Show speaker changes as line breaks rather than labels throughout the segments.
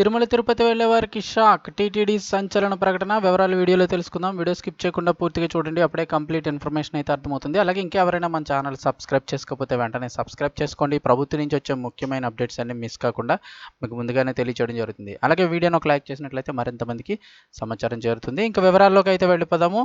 తిరుమల తిరుపతి వెళ్ళే వారికి shock. TTD సంచలన ప్రకటన. వివరాలు వీడియోలో తెలుసుకుందాం. వీడియో స్కిప్ చేయకుండా పూర్తిగా చూడండి. అప్పుడే కంప్లీట్ ఇన్ఫర్మేషన్ అయితే అర్థమవుతుంది. అలాగే ఇంకెవరైనా మన ఛానల్ సబ్స్క్రైబ్ చేసుకోకపోతే వెంటనే సబ్స్క్రైబ్ చేసుకోండి. ప్రభుత్వం నుంచి వచ్చే ముఖ్యమైన అప్డేట్స్ అన్ని మిస్ కాకుండా మీకు ముందుగానే తెలియచేయడం జరుగుతుంది. అలాగే వీడియోను ఒక లైక్ చేసినట్లయితే మరింత మందికి సమాచారం చేరుతుంది. ఇంకా వివరాల్లోకి అయితే వెళ్ళిపోదాము.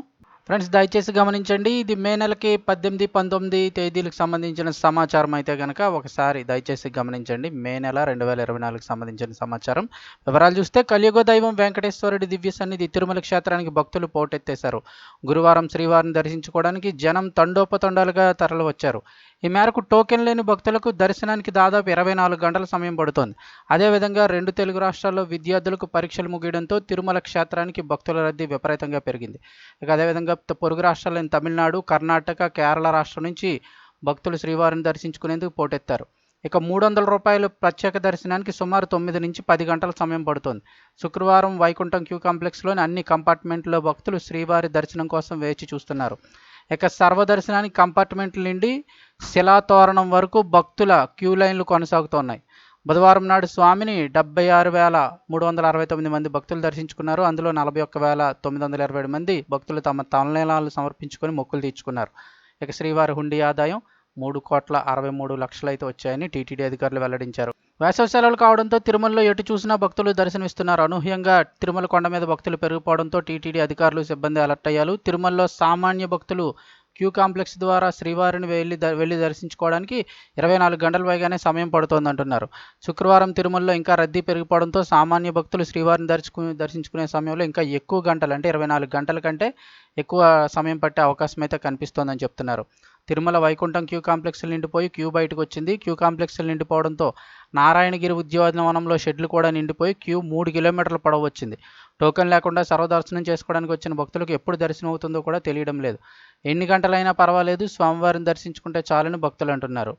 ఫ్రెండ్స్ దయచేసి గమనించండి ఇది మే నెలకి పద్దెనిమిది పంతొమ్మిది తేదీలకు సంబంధించిన సమాచారం అయితే కనుక ఒకసారి దయచేసి గమనించండి మే నెల రెండు వేల ఇరవై నాలుగుకి సంబంధించిన సమాచారం. వివరాలు చూస్తే కలియుగ దైవం వెంకటేశ్వరుడి దివ్య సన్నిధి తిరుమల క్షేత్రానికి భక్తులు పోటెత్తేశారు. గురువారం శ్రీవారిని దర్శించుకోవడానికి జనం తండోపతండాలుగా తరలి వచ్చారు ఈ మేరకు టోకెన్ లేని భక్తులకు దర్శనానికి దాదాపు ఇరవై నాలుగు గంటల సమయం పడుతోంది. అదేవిధంగా రెండు తెలుగు రాష్ట్రాల్లో విద్యార్థులకు పరీక్షలు ముగియడంతో తిరుమల క్షేత్రానికి భక్తుల రద్దీ విపరీతంగా పెరిగింది. ఇక అదేవిధంగా పొరుగు రాష్ట్రాలైన తమిళనాడు కర్ణాటక కేరళ రాష్ట్రం నుంచి భక్తులు శ్రీవారిని దర్శించుకునేందుకు పోటెత్తారు. ఇక మూడు వందల రూపాయలు ప్రత్యేక దర్శనానికి సుమారు తొమ్మిది నుంచి పది గంటల సమయం పడుతోంది. శుక్రవారం వైకుంఠం క్యూ కాంప్లెక్స్లోని అన్ని కంపార్ట్మెంట్లో భక్తులు శ్రీవారి దర్శనం కోసం వేచి చూస్తున్నారు. ఇక సర్వదర్శనానికి కంపార్ట్మెంట్ల నుండి శిలాతోరణం వరకు భక్తుల క్యూ లైన్లు కొనసాగుతున్నాయి. బుధవారం నాడు స్వామిని డెబ్బై ఆరు వేల మూడు వందల అరవై తొమ్మిది మంది భక్తులు దర్శించుకున్నారు. అందులో నలభై ఒక్క వేల తొమ్మిది వందల ఇరవై ఏడు మంది భక్తులు తమ తలనీలాలు సమర్పించుకొని మొక్కులు తీర్చుకున్నారు. ఇక శ్రీవారి హుండీ ఆదాయం మూడు కోట్ల అరవై మూడు లక్షలు అయితే వచ్చాయని టీటీడీ అధికారులు వెల్లడించారు. వేసవి సెలవులు కావడంతో తిరుమలలో ఎటు చూసినా భక్తులు దర్శనమిస్తున్నారు. అనూహ్యంగా తిరుమల కొండ మీద భక్తులు పెరిగిపోవడంతో టీటీడీ అధికారులు సిబ్బంది అలర్ట్ అయ్యారు. తిరుమలలో సామాన్య భక్తులు క్యూ కాంప్లెక్స్ ద్వారా శ్రీవారిని వెళ్ళి ద- వెళ్ళి దర్శించుకోవడానికి ఇరవై నాలుగు గంటల పైగానే సమయం పడుతోందంటున్నారు. శుక్రవారం తిరుమలలో ఇంకా రద్దీ పెరిగిపోవడంతో సామాన్య భక్తులు శ్రీవారిని దర్శించుకునే దర్శించుకునే సమయంలో ఇంకా ఎక్కువ గంటలు అంటే ఇరవై నాలుగు గంటల కంటే ఎక్కువ సమయం పట్టే అవకాశం అయితే కనిపిస్తోందని చెప్తున్నారు. తిరుమల వైకుంఠం క్యూ కాంప్లెక్స్లు నిండిపోయి క్యూ బయటకు వచ్చింది. క్యూ కాంప్లెక్స్లు నిండిపోవడంతో నారాయణగిరి ఉద్యోగవనంలో షెడ్లు కూడా నిండిపోయి క్యూ మూడు కిలోమీటర్ల పొడవు వచ్చింది. టోకెన్ లేకుండా సర్వదర్శనం చేసుకోవడానికి వచ్చిన భక్తులకు ఎప్పుడు దర్శనం అవుతుందో కూడా తెలియడం లేదు. ఎన్ని గంటలైనా పర్వాలేదు. స్వామివారిని దర్శించుకుంటే చాలని భక్తులు అంటున్నారు.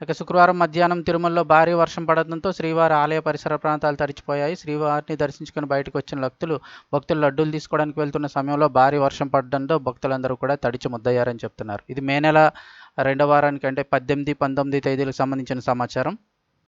ఇక శుక్రవారం మధ్యాహ్నం తిరుమలలో భారీ వర్షం పడడంతో శ్రీవారి ఆలయ పరిసర ప్రాంతాలు తడిచిపోయాయి. శ్రీవారిని దర్శించుకుని బయటకు వచ్చిన భక్తులు భక్తులు లడ్డూలు తీసుకోవడానికి వెళ్తున్న సమయంలో భారీ వర్షం పడడంతో భక్తులందరూ కూడా తడిచి ముద్దయ్యారని చెప్తున్నారు. ఇది మే నెల రెండవ వారానికి అంటే పద్దెనిమిది పంతొమ్మిది తేదీలకు సంబంధించిన సమాచారం.